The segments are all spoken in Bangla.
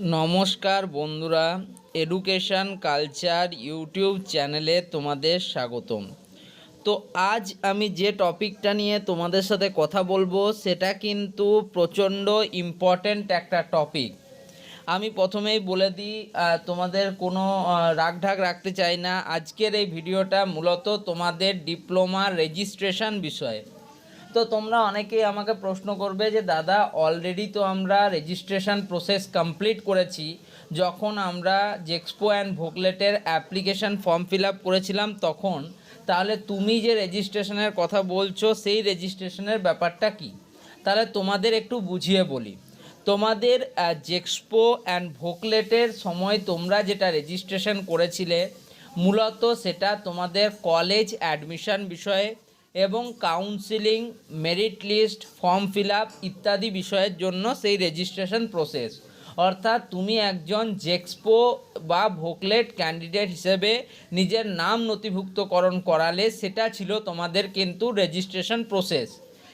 নমস্কার বন্ধুরা এডুকেশন কালচার ইউটিউব চ্যানেলে তোমাদের স্বাগতম। তো আজ আমি যে টপিকটা নিয়ে তোমাদের সাথে কথা বলব, সেটা কিন্তু প্রচণ্ড ইম্পর্ট্যান্ট একটা টপিক। আমি প্রথমেই বলে দিই তোমাদের কোনো রাগঢাক রাখতে চাই না। আজকের এই ভিডিওটা মূলত তোমাদের ডিপ্লোমা রেজিস্ট্রেশন বিষয়ে। তো তোমরা অনেকেই আমাকে প্রশ্ন করবে যে, দাদা অলরেডি তো আমরা রেজিস্ট্রেশন প্রসেস কমপ্লিট করেছি। যখন আমরা জেক্সপো অ্যান্ড ভোকলেটের অ্যাপ্লিকেশন ফর্ম ফিল আপ করেছিলাম তখন, তাহলে তুমি যে রেজিস্ট্রেশনের কথা বলছো, সেই রেজিস্ট্রেশনের ব্যাপারটা কি? তাহলে তোমাদের একটু বুঝিয়ে বলি। তোমাদের জেক্সপো অ্যান্ড ভোকলেটের সময় তোমরা যেটা রেজিস্ট্রেশন করেছিলে, মূলত সেটা তোমাদের কলেজ অ্যাডমিশন বিষয়ে এবং counselling merit list form fill up ইত্যাদি বিষয়ের জন্য সেই রেজিস্ট্রেশন প্রসেস অর্থাৎ তুমি একজন জেক্সপো বা ভোকলেট ক্যান্ডিডেট হিসেবে নিজের নাম নথিভুক্তকরণ করালে সেটা ছিল তোমাদের কিন্তু রেজিস্ট্রেশন প্রসেস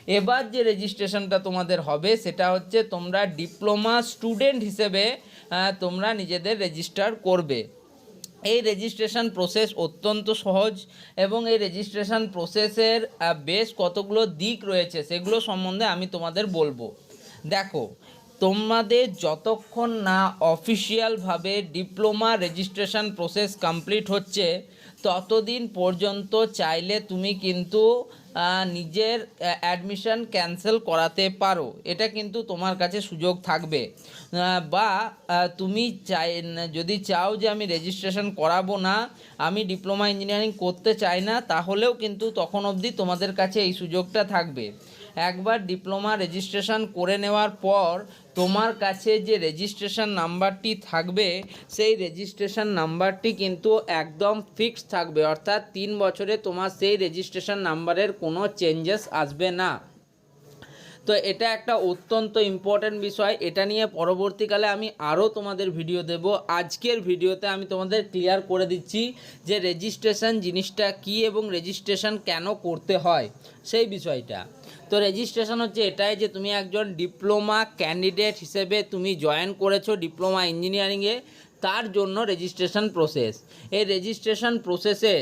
এবার যে রেজিস্ট্রেশনটা তোমাদের হবে, সেটা হচ্ছে তোমরা ডিপ্লোমা স্টুডেন্ট হিসেবে তোমরা নিজেদের রেজিস্টার করবে। এই রেজিস্ট্রেশন প্রসেস অত্যন্ত সহজ এবং এই রেজিস্ট্রেশন প্রসেসের বেশ কতগুলো দিক রয়েছে, সেগুলো সম্বন্ধে আমি তোমাদের বলব। দেখো তোমাদের যতক্ষণ না অফিসিয়ালভাবে ডিপ্লোমা রেজিস্ট্রেশন প্রসেস কমপ্লিট হচ্ছে, ততদিন পর্যন্ত চাইলে তুমি কিন্তু নিজের অ্যাডমিশন ক্যান্সেল করাতে পারো। এটা কিন্তু তোমার কাছে সুযোগ থাকবে। বা তুমি চাই, যদি চাও যে আমি রেজিস্ট্রেশন করাবো না, আমি ডিপ্লোমা ইঞ্জিনিয়ারিং করতে চাই না, তাহলেও কিন্তু তখন অবধি তোমাদের কাছে এই সুযোগটা থাকবে। একবার ডিপ্লোমা রেজিস্ট্রেশন করে নেওয়ার পর তোমার কাছে যে রেজিস্ট্রেশন নাম্বারটি থাকবে, সেই রেজিস্ট্রেশন নাম্বারটি কিন্তু একদম ফিক্সড থাকবে। অর্থাৎ তিন বছরে তোমার সেই রেজিস্ট্রেশন নাম্বারের কোনো চেঞ্জেস আসবে না। তো এটা একটা অত্যন্ত ইম্পর্ট্যান্ট বিষয়। এটা নিয়ে পরবর্তীকালে আমি আরও তোমাদের ভিডিও দেব। আজকের ভিডিওতে আমি তোমাদের ক্লিয়ার করে দিচ্ছি যে রেজিস্ট্রেশন জিনিসটা কি এবং রেজিস্ট্রেশন কেন করতে হয়, সেই বিষয়টা। তো রেজিস্ট্রেশন হচ্ছে এটাই যে তুমি একজন ডিপ্লোমা ক্যান্ডিডেট হিসেবে তুমি জয়েন করেছ ডিপ্লোমা ইঞ্জিনিয়ারিংয়ে তার জন্য রেজিস্ট্রেশন প্রসেস এই রেজিস্ট্রেশন প্রসেসে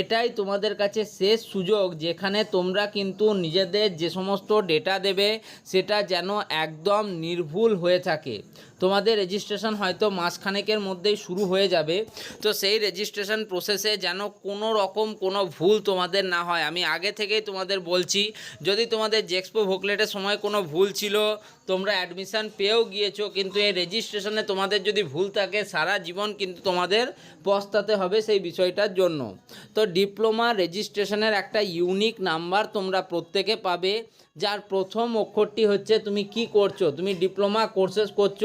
এটাই তোমাদের কাছে শেষ সুযোগ, যেখানে তোমরা কিন্তু নিজেদের যে সমস্ত ডেটা দেবে, সেটা যেন একদম নির্ভুল হয়ে থাকে। তোমাদের রেজিস্ট্রেশন হয়তো মাসখানেকের মধ্যেই শুরু হয়ে যাবে। তো সেই রেজিস্ট্রেশন প্রসেসে যেন কোনো রকম কোনো ভুল তোমাদের না হয়। আমি আগে থেকেই তোমাদের বলছি, যদি তোমাদের জেক্সপো ভোকলেটের সময় কোনো ভুল ছিল, তোমরা অ্যাডমিশান পেয়েও গিয়েছো, কিন্তু এই রেজিস্ট্রেশনে তোমাদের যদি ভুল থাকে, সারা জীবন কিন্তু তোমাদের পস্তাতে হবে সেই বিষয়টার জন্য। তো ডিপ্লোমা রেজিস্ট্রেশনের একটা ইউনিক নাম্বার তোমরা প্রত্যেকে পাবে। যার প্রথম অক্ষরটি হচ্ছে তুমি কি করছ? তুমি ডিপ্লোমা কোর্সেস করছ,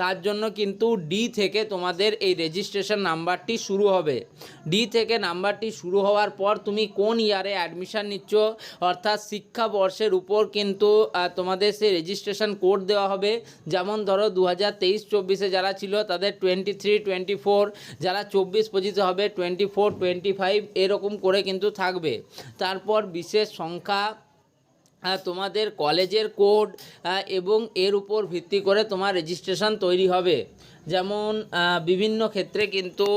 তার জন্য কিন্তু ডি থেকে তোমাদের এই রেজিস্ট্রেশন নাম্বারটি শুরু হবে। ডি থেকে নাম্বারটি শুরু হওয়ার পর তুমি কোন ইয়ারে অ্যাডমিশান নিচ্ছ? অর্থাৎ শিক্ষাবর্ষের উপর কিন্তু তোমাদের সেই রেজিস্ট্রেশন কোড দেওয়া হবে। যেমন ধরো দু হাজার তেইশ চব্বিশে যারা ছিল তাদের টোয়েন্টি থ্রি টোয়েন্টি ফোর যারা চব্বিশ পঁচিশে হবে টোয়েন্টি ফোর টোয়েন্টি ফাইভ এরকম করে কিন্তু থাকবে। তারপর বিশেষ সংখ্যা তোমাদের কলেজের কোড আহ, এবং এর উপর ভিত্তি করে তোমার রেজিস্ট্রেশন তৈরি হবে। যেমন বিভিন্ন ক্ষেত্রে কিন্তু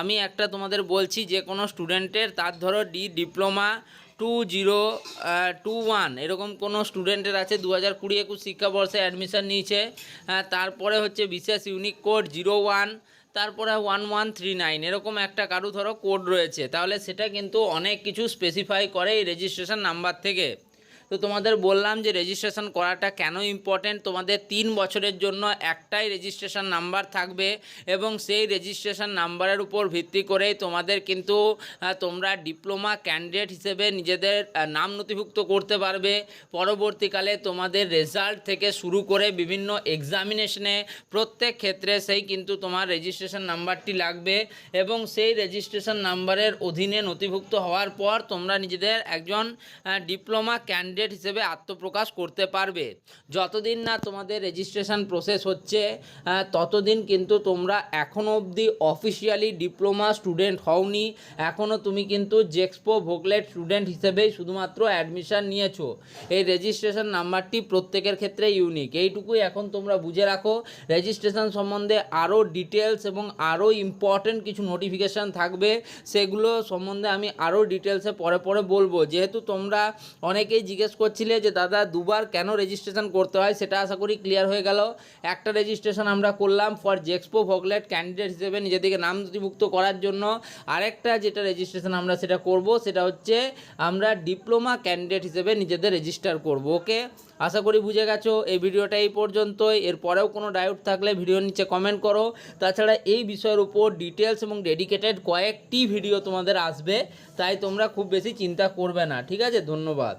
আমি একটা তোমাদের বলছি যে কোনো স্টুডেন্টের তার ধরো D diploma two zero two one এরকম কোনো স্টুডেন্টের আছে দু হাজার কুড়ি একুশ শিক্ষাবর্ষে অ্যাডমিশন নিয়েছে। আহ, তারপরে হচ্ছে বিশেষ ইউনিক কোড জিরো ওয়ান তারপরে ওয়ান ওয়ান থ্রি নাইন এরকম একটা কারু ধরো কোড রয়েছে। তাহলে সেটা কিন্তু অনেক কিছু স্পেসিফাই করে এই রেজিস্ট্রেশন নাম্বার থেকে। তো তোমাদের বললাম যে রেজিস্ট্রেশন করাটা কেন ইম্পর্টেন্ট তোমাদের তিন বছরের জন্য একটাই রেজিস্ট্রেশন নাম্বার থাকবে এবং সেই রেজিস্ট্রেশন নাম্বারের উপর ভিত্তি করেই তোমাদের কিন্তু তোমরা ডিপ্লোমা ক্যান্ডিডেট হিসেবে নিজেদের নাম নথিভুক্ত করতে পারবে। পরবর্তীকালে তোমাদের রেজাল্ট থেকে শুরু করে বিভিন্ন এক্সামিনেশনে প্রত্যেক ক্ষেত্রে সেই কিন্তু তোমার রেজিস্ট্রেশন নাম্বারটি লাগবে এবং সেই রেজিস্ট্রেশন নাম্বারের অধীনে নথিভুক্ত হওয়ার পর তোমরা নিজেদের একজন ডিপ্লোমা ক্যান্ডিডেট ক্যান্ডিডেট হিসেবে আত্মপ্রকাশ করতে পারবে। যতদিন না তোমাদের রেজিস্ট্রেশন প্রসেস হচ্ছে ততদিন কিন্তু তোমরা এখনও অবধি অফিসিয়ালি ডিপ্লোমা স্টুডেন্ট হওনি। এখনও তুমি কিন্তু জেক্সপো ভোকলেট স্টুডেন্ট হিসেবেই শুধুমাত্র অ্যাডমিশন নিয়েছো। এই রেজিস্ট্রেশন নাম্বারটি প্রত্যেকের ক্ষেত্রে ইউনিক এইটুকুই এখন তোমরা বুঝে রাখো। রেজিস্ট্রেশন সম্বন্ধে আরও ডিটেলস এবং আরও ইম্পর্টেন্ট কিছু নোটিফিকেশান থাকবে। সেগুলো সম্বন্ধে আমি আরও ডিটেলসে পরে পরে বলব। যেহেতু তোমরা অনেকেই জিজ্ঞেস করছিলে যে, দাদা, দুবার কেন রেজিস্ট্রেশন করতে হয়? সেটা আশা করি ক্লিয়ার হয়ে গেল। একটা রেজিস্ট্রেশন আমরা করলাম ফর জেক্সপো ভগলেট ক্যান্ডিডেট হিসেবে নিজেদেরকে নাম নথিভুক্ত করার জন্য। আরেকটা যেটা রেজিস্ট্রেশন আমরা সেটা করব, সেটা হচ্ছে আমরা ডিপ্লোমা ক্যান্ডিডেট হিসেবে নিজেদের রেজিস্টার করব ওকে আশা করি বুঝে গেছো, এই ভিডিওটা এই পর্যন্তই। এরপরেও কোনো ডাউট থাকলে ভিডিওর নিচে কমেন্ট করো। তাছাড়া এই বিষয়ের উপর ডিটেলস এবং ডেডিকেটেড কয়েকটি ভিডিও তোমাদের আসবে, তাই তোমরা খুব বেশি চিন্তা করবে না, ঠিক আছে? ধন্যবাদ।